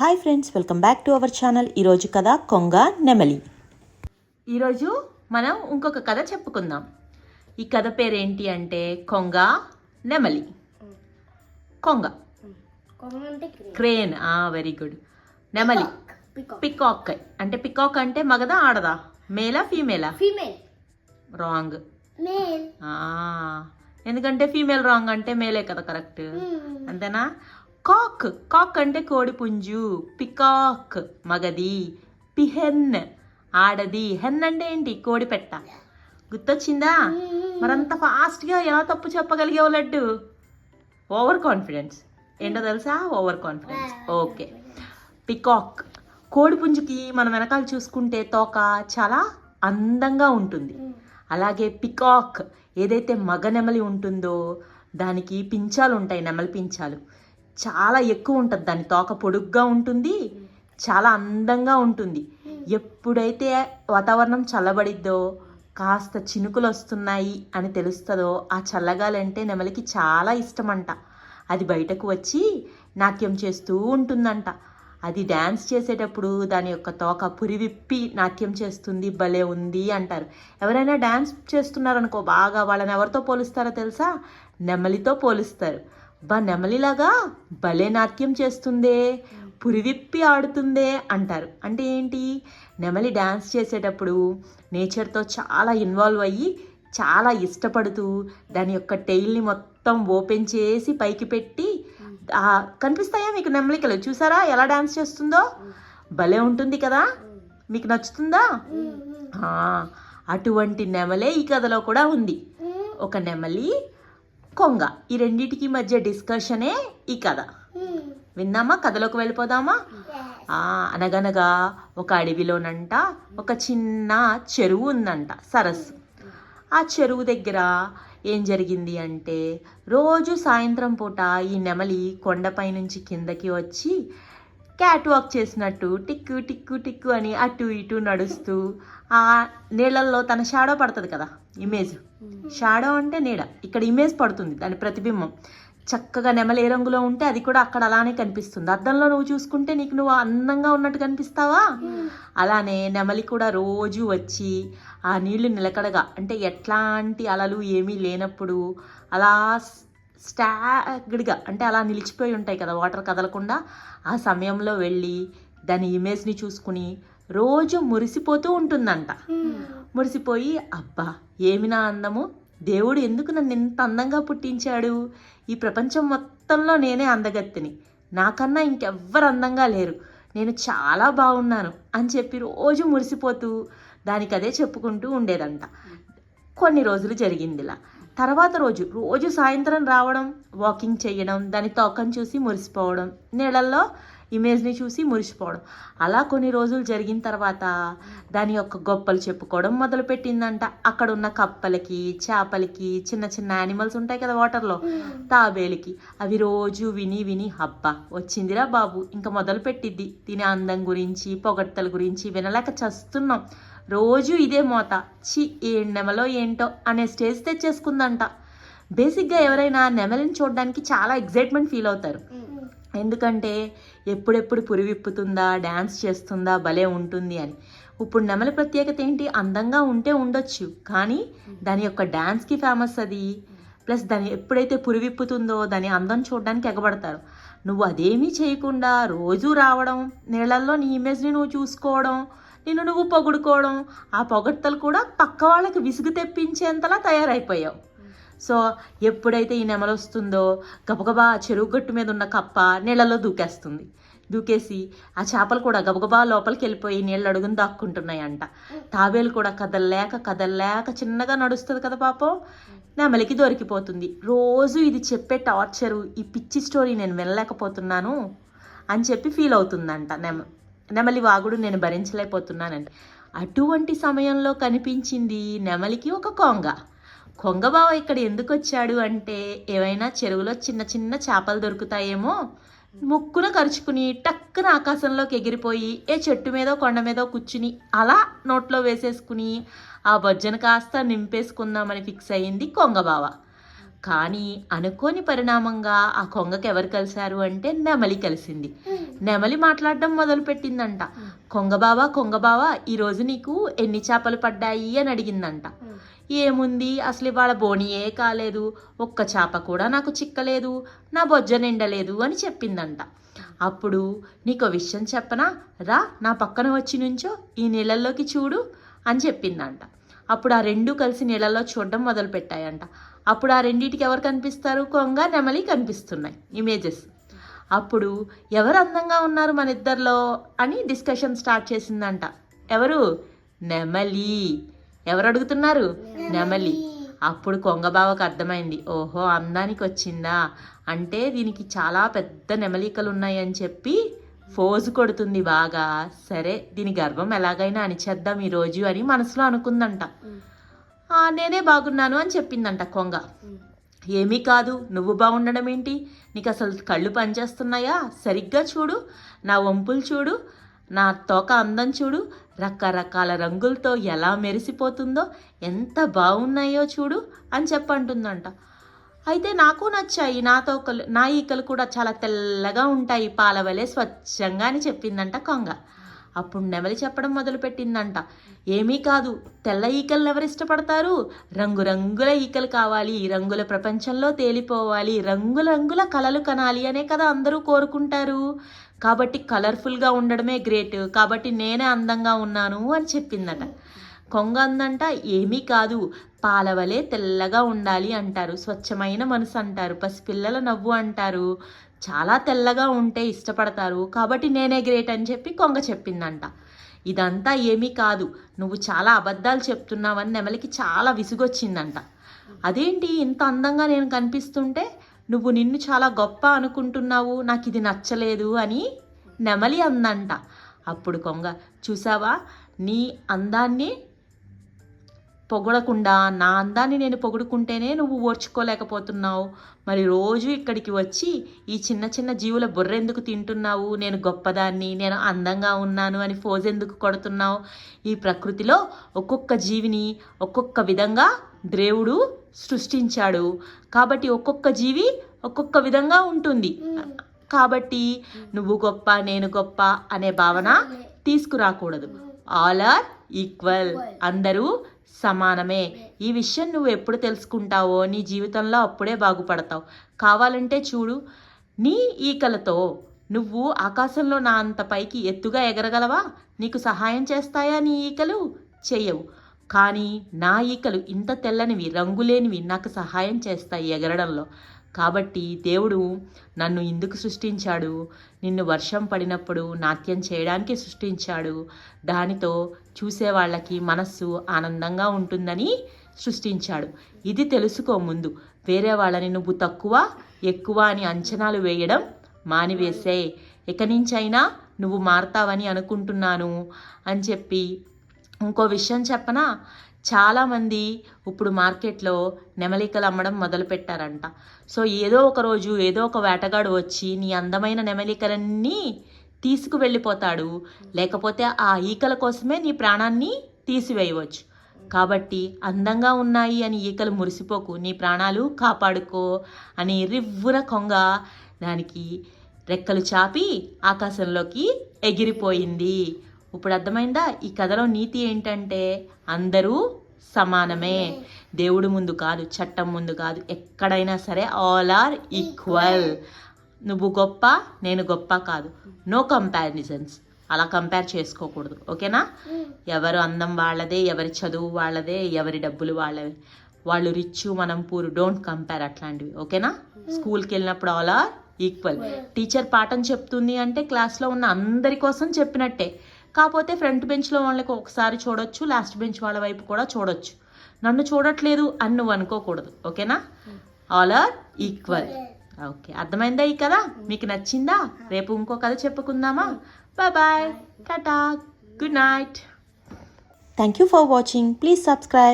Hi friends welcome back to our channel. ఈరోజు కథ కొంగ నెమలి. ఈరోజు మనం ఇంకొక కథ చెప్పుకుందాం. ఈ కథ పేరేంటి అంటే కొంగ నెమలి. కొంగ. కొంగ అంటే క్రేన్ వెరీ గుడ్ నెమలి. పికాక్. పికాక్. అంటే పికాక్ అంటే మగదా ఆడదా? మేలా ఫీమేలా? ఫీమేల్. రాంగ్. మేల్. ఎందుకంటే ఫీమేల్ రాంగ్ అంటే మేలే కదా కరెక్ట్. అంతేనా? కాక్ కాక్ అంటే కోడి పుంజు. పికాక్ మగది పిహెన్ ఆడది. హెన్ అంటే ఏంటి? కోడి పెట్ట. గుర్తొచ్చిందా? మరంత ఫాస్ట్గా ఎలా తప్పు చెప్పగలిగావు లడ్డు? ఓవర్ కాన్ఫిడెన్స్ ఏంటో తెలుసా? Over confidence okay. పికాక్ కోడి పుంజుకి మనం వెనకాల చూసుకుంటే తోక చాలా అందంగా ఉంటుంది. అలాగే పికాక్ ఏదైతే మగ నెమలి ఉంటుందో దానికి పించాలు ఉంటాయి నెమలి పించాలు చాలా ఎక్కువ ఉంటుంది. దాని తోక పొడుగ్గా ఉంటుంది చాలా అందంగా ఉంటుంది. ఎప్పుడైతే వాతావరణం చల్లబడిద్దో కాస్త చినుకులు వస్తున్నాయి అని తెలుస్తుందో ఆ చల్లగాలంటే నెమలికి చాలా ఇష్టమంట. అది బయటకు వచ్చి నాట్యం చేస్తూ ఉంటుందంట. అది డ్యాన్స్ చేసేటప్పుడు దాని యొక్క తోక పురివిప్పి నాట్యం చేస్తుంది భలే ఉంది అంటారు. ఎవరైనా డ్యాన్స్ చేస్తున్నారనుకో బాగా వాళ్ళని ఎవరితో పోలుస్తారో తెలుసా? నెమలితో పోలుస్తారు. బా నెమలిలాగా భలే నాట్యం చేస్తుందే పురివిప్పి ఆడుతుందే అంటారు. అంటే ఏంటి? నెమలి డ్యాన్స్ చేసేటప్పుడు నేచర్తో చాలా ఇన్వాల్వ్ అయ్యి చాలా ఇష్టపడుతూ దాని యొక్క టెయిల్ని మొత్తం ఓపెన్ చేసి పైకి పెట్టి కనిపిస్తాయా మీకు నెమలికలు? చూసారా ఎలా డాన్స్ చేస్తుందో? భలే ఉంటుంది కదా? మీకు నచ్చుతుందా? అటువంటి నెమలే ఈ కథలో కూడా ఉంది. ఒక నెమలి కొంగ. ఈ రెండిటికి మధ్య డిస్కషనే ఈ కథ. విందామా కథలోకి వెళ్ళిపోదామా? ఆ, అనగనగా ఒక అడవిలోనంట ఒక చిన్న చెరువు ఉందంట సరస్సు. ఆ చెరువు దగ్గర ఏం జరిగింది అంటే రోజు సాయంత్రం పూట ఈ నెమలి కొండపై నుంచి కిందకి వచ్చి క్యాట్ వాక్ చేసినట్టు టిక్కు టిక్కు టిక్కు అని అటు ఇటు నడుస్తూ ఆ నీళ్ళల్లో తన షాడో పడుతుంది కదా ఇమేజ్. షాడో అంటే నీడ. ఇక్కడ ఇమేజ్ పడుతుంది దాని ప్రతిబింబం. చక్కగా నెమలి ఏ రంగులో ఉంటే అది కూడా అక్కడ అలానే కనిపిస్తుంది. అద్దంలో నువ్వు చూసుకుంటే నీకు నువ్వు అందంగా ఉన్నట్టు కనిపిస్తావా? అలానే నెమలి కూడా రోజు వచ్చి ఆ నీళ్ళు నిలకడగా అంటే ఎట్లాంటి అలలు ఏమీ లేనప్పుడు అలా స్టాగ్డ్గా అంటే అలా నిలిచిపోయి ఉంటాయి కదా వాటర్ కదలకుండా ఆ సమయంలో వెళ్ళి దాని ఇమేజ్ని చూసుకుని రోజు మురిసిపోతూ ఉంటుందంట. మురిసిపోయి అబ్బా ఏమి నా అందము దేవుడు ఎందుకు నన్ను ఇంత అందంగా పుట్టించాడు? ఈ ప్రపంచం మొత్తంలో నేనే అందగత్తిని. నాకన్నా ఇంకెవ్వరు అందంగా లేరు. నేను చాలా బాగున్నాను అని చెప్పి రోజు మురిసిపోతూ దానికి అదే చెప్పుకుంటూ ఉండేదంట. కొన్ని రోజులు జరిగింది ఇలా తర్వాత రోజు రోజు సాయంత్రం రావడం వాకింగ్ చేయడం దాని తోకను చూసి మురిసిపోవడం నీళ్ళల్లో ఇమేజ్ని చూసి మురిసిపోవడం. అలా కొన్ని రోజులు జరిగిన తర్వాత దాని యొక్క గొప్పలు చెప్పుకోవడం మొదలుపెట్టిందంట. అక్కడ ఉన్న కప్పలకి చేపలకి చిన్న చిన్న యానిమల్స్ ఉంటాయి కదా వాటర్లో? తాబేలికి. అవి రోజు విని విని అబ్బా వచ్చిందిరా బాబు ఇంకా మొదలు పెట్టిద్ది తినే అందం గురించి పొగడ్తల గురించి వినలేక చస్తున్నాం. రోజు ఇదే మోత. చి ఏ నెమలో ఏంటో అనే స్టేజ్ తెచ్చేసుకుందంట. బేసిక్గా ఎవరైనా నెమలిని చూడడానికి చాలా ఎగ్జైట్మెంట్ ఫీల్ అవుతారు. ఎందుకంటే ఎప్పుడెప్పుడు పురివిప్పుతుందా డ్యాన్స్ చేస్తుందా భలే ఉంటుంది అని. ఇప్పుడు నెమలి ప్రత్యేకత ఏంటి? అందంగా ఉంటే ఉండొచ్చు కానీ దాని యొక్క డ్యాన్స్కి ఫేమస్ అది. ప్లస్ దాని ఎప్పుడైతే పురివిప్పుతుందో దాని అందం చూడడానికి ఎగబడతారు. నువ్వు అదేమీ చేయకుండా రోజు రావడం నీళ్ళల్లో నీ ఇమేజ్ని నువ్వు చూసుకోవడం నిన్ను నువ్వు పొగుడుకోవడం ఆ పొగడ్తలు కూడా పక్క వాళ్ళకి విసుగు తెప్పించేంతలా తయారైపోయావు. సో ఎప్పుడైతే ఈ నెమలు వస్తుందో గబగబా చెరువు గట్టు మీద ఉన్న కప్ప నీళ్ళలో దూకేస్తుంది. దూకేసి ఆ చేపలు కూడా గబగబా లోపలికి వెళ్ళిపోయి నీళ్ళు అడుగుని దాక్కుంటున్నాయంట. తాబేలు కూడా కదల్లేక కదల్లేక చిన్నగా నడుస్తుంది కదా పాపం. నెమలికి దొరికిపోతుంది. రోజు ఇది చెప్పే టార్చరు ఈ పిచ్చి స్టోరీ నేను వినలేకపోతున్నాను అని చెప్పి ఫీల్ అవుతుందంట నెమ నెమలి వాగుడు నేను భరించలేకపోతున్నానని అటువంటి సమయంలో కనిపించింది నెమలికి ఒక కొంగ. కొంగబావ ఇక్కడ ఎందుకు వచ్చాడు అంటే ఏవైనా చెరువులో చిన్న చిన్న చేపలు దొరుకుతాయేమో? ముక్కున కరుచుకుని టక్కున ఆకాశంలోకి ఎగిరిపోయి ఏ చెట్టు మీదో కొండ మీదో కూర్చుని అలా నోట్లో వేసేసుకుని ఆ బొజ్జను కాస్త నింపేసుకుందామని ఫిక్స్ అయ్యింది కొంగబావ కానీ అనుకోని పరిణామంగా ఆ కొంగకి ఎవరు కలిశారు అంటే నెమలి కలిసింది. నెమలి మాట్లాడడం మొదలుపెట్టిందంట. కొంగబావా కొంగబావా ఈరోజు నీకు ఎన్ని చేపలు పడ్డాయి? అని అడిగిందంట. ఏముంది? అసలు ఇవాళ బోనియే కాలేదు. ఒక్క చేప కూడా నాకు చిక్కలేదు. నా బొజ్జ నిండలేదు. అని చెప్పిందంట. అప్పుడు నీకు విషయం చెప్పనా? రా నా పక్కన వచ్చి నుంచో ఈ నీళ్ళల్లోకి చూడు అని చెప్పిందంట. అప్పుడు ఆ రెండు కలిసి నీళ్ళల్లో చూడడం మొదలు పెట్టాయంట అప్పుడు ఆ రెండింటికి ఎవరు కనిపిస్తారు? కొంగ నెమలి కనిపిస్తున్నాయి. ఇమేజెస్. అప్పుడు ఎవరు అందంగా ఉన్నారు మన ఇద్దరిలో అని డిస్కషన్ స్టార్ట్ చేసిందంట. ఎవరు? నెమలి. ఎవరు అడుగుతున్నారు? నెమలి. అప్పుడు కొంగబావకు అర్థమైంది. ఓహో అందానికి వచ్చిందా అంటే దీనికి చాలా పెద్ద నెమలికలు ఉన్నాయని చెప్పి ఫోజు కొడుతుంది బాగా. సరే దీని గర్వం ఎలాగైనా అణిచేద్దాం ఈరోజు అని మనసులో అనుకుందంట. "ఆ, నేనే బాగున్నాను అని చెప్పిందంట కొంగ. ఏమీ కాదు. నువ్వు బాగుండడం ఏంటి నీకు అసలు కళ్ళు పనిచేస్తున్నాయా? సరిగ్గా చూడు. నా వంపులు చూడు. నా తోక అందం చూడు. రకరకాల రంగులతో ఎలా మెరిసిపోతుందో ఎంత బాగున్నాయో చూడు అని చెప్పంటుందంట. అయితే నాకు నచ్చాయి. నా తోకలు నా ఈకలు కూడా చాలా తెల్లగా ఉంటాయి. పాలవలే స్వచ్ఛంగా అని చెప్పిందంట కొంగ. అప్పుడు నెమలి చెప్పడం మొదలుపెట్టిందంట. ఏమీ కాదు తెల్ల ఈకలను ఎవరు ఇష్టపడతారు? రంగురంగుల ఈకలు కావాలి రంగుల ప్రపంచంలో తేలిపోవాలి రంగురంగుల కలలు కనాలి అనే కదా అందరూ కోరుకుంటారు. కాబట్టి కలర్ఫుల్గా ఉండడమే గ్రేట్ కాబట్టి నేనే అందంగా ఉన్నాను అని చెప్పిందట. కొంగ అందంట ఏమీ కాదు. పాలవలే తెల్లగా ఉండాలి అంటారు. స్వచ్ఛమైన మనసు అంటారు. పసిపిల్లల నవ్వు అంటారు. చాలా తెల్లగా ఉంటే ఇష్టపడతారు. కాబట్టి నేనే గ్రేట్ అని చెప్పి కొంగ చెప్పిందంట. ఇదంతా ఏమీ కాదు. నువ్వు చాలా అబద్ధాలు చెప్తున్నావని నెమలికి చాలా విసుగొచ్చిందంట. అదేంటి ఇంత అందంగా నేను కనిపిస్తుంటే? నువ్వు నిన్ను చాలా గొప్ప అనుకుంటున్నావు. నాకు ఇది నచ్చలేదు అని నెమలి అందంట. అప్పుడు కొంగ చూసావా? నీ అందాన్ని పొగడకుండా నా అందాన్ని నేను పొగుడుకుంటేనే నువ్వు ఓర్చుకోలేకపోతున్నావు. మరి రోజు ఇక్కడికి వచ్చి ఈ చిన్న చిన్న జీవుల బుర్రెందుకు తింటున్నావు? నేను గొప్పదాన్ని నేను అందంగా ఉన్నాను అని ఫోజ్ ఎందుకు కొడుతున్నావు? ఈ ప్రకృతిలో ఒక్కొక్క జీవిని ఒక్కొక్క విధంగా దేవుడు సృష్టించాడు. కాబట్టి ఒక్కొక్క జీవి ఒక్కొక్క విధంగా ఉంటుంది. కాబట్టి నువ్వు గొప్ప నేను గొప్ప అనే భావన తీసుకురాకూడదు. All are equal. అందరూ సమానమే. ఈ విషయం నువ్వు ఎప్పుడు తెలుసుకుంటావో నీ జీవితంలో అప్పుడే బాగుపడతావు. కావాలంటే చూడు నీ ఈకలతో నువ్వు ఆకాశంలో నా అంత పైకి ఎత్తుగా ఎగరగలవా? నీకు సహాయం చేస్తాయా నీ ఈకలు? చెయ్యవు. కానీ నా ఈకలు ఇంత తెల్లనివి రంగులేనివి నాకు సహాయం చేస్తాయి ఎగరడంలో. కాబట్టి దేవుడు నన్ను ఎందుకు సృష్టించాడు. నిన్ను వర్షం పడినప్పుడు నాట్యం చేయడానికి సృష్టించాడు. దానితో చూసే వాళ్ళకి మనస్సు ఆనందంగా ఉంటుందని సృష్టించాడు. ఇది తెలుసుకో ముందు. వేరే వాళ్ళని నువ్వు తక్కువ ఎక్కువ అని అంచనాలు వేయడం మానివేసే. ఇక నుంచైనా నువ్వు మారతావని అనుకుంటున్నాను అని చెప్పి ఇంకో విషయం చెప్పనా? చాలామంది ఇప్పుడు మార్కెట్లో నెమలికలు అమ్మడం మొదలుపెట్టారంట. సో ఏదో ఒక రోజు ఏదో ఒక వేటగాడు వచ్చి నీ అందమైన నెమలికలన్నీ తీసుకువెళ్ళిపోతాడు. లేకపోతే ఆ ఈకల కోసమే నీ ప్రాణాన్ని తీసివేయవచ్చు. కాబట్టి అందంగా ఉన్నాయి అని ఈకలు మురిసిపోకు నీ ప్రాణాలు కాపాడుకో అని రివ్వున కొంగ దానికి రెక్కలు చాపి ఆకాశంలోకి ఎగిరిపోయింది. ఇప్పుడు అర్థమైందా? ఈ కథలో నీతి ఏంటంటే అందరూ సమానమే. దేవుడు ముందు కాదు చట్టం ముందు కాదు ఎక్కడైనా సరే ఆల్ ఆర్ ఈక్వల్ నువ్వు గొప్ప నేను గొప్ప కాదు. నో కంపారిజన్స్ అలా కంపేర్ చేసుకోకూడదు. ఓకేనా? ఎవరు అందం వాళ్ళదే ఎవరి చదువు వాళ్ళదే ఎవరి డబ్బులు వాళ్ళవే. వాళ్ళు రిచ్ మనం పూరు డోంట్ కంపేర్ అట్లాంటివి. ఓకేనా? స్కూల్కి వెళ్ళినప్పుడు ఆల్ ఆర్ ఈక్వల్ టీచర్ పాఠం చెప్తుంది అంటే క్లాస్లో ఉన్న అందరి కోసం చెప్పినట్టే. కాకపోతే ఫ్రంట్ బెంచ్లో వాళ్ళకి ఒకసారి చూడొచ్చు లాస్ట్ బెంచ్ వాళ్ళ వైపు కూడా చూడొచ్చు. నన్ను చూడట్లేదు అని నువ్వు అనుకోకూడదు. ఓకేనా? ఆల్ ఆర్ ఈక్వల్ ఓకే అర్థమైందా ఈ కథ? మీకు నచ్చిందా? రేపు ఇంకో కథ చెప్పుకుందామా? Bye bye tata good night thank you for watching please subscribe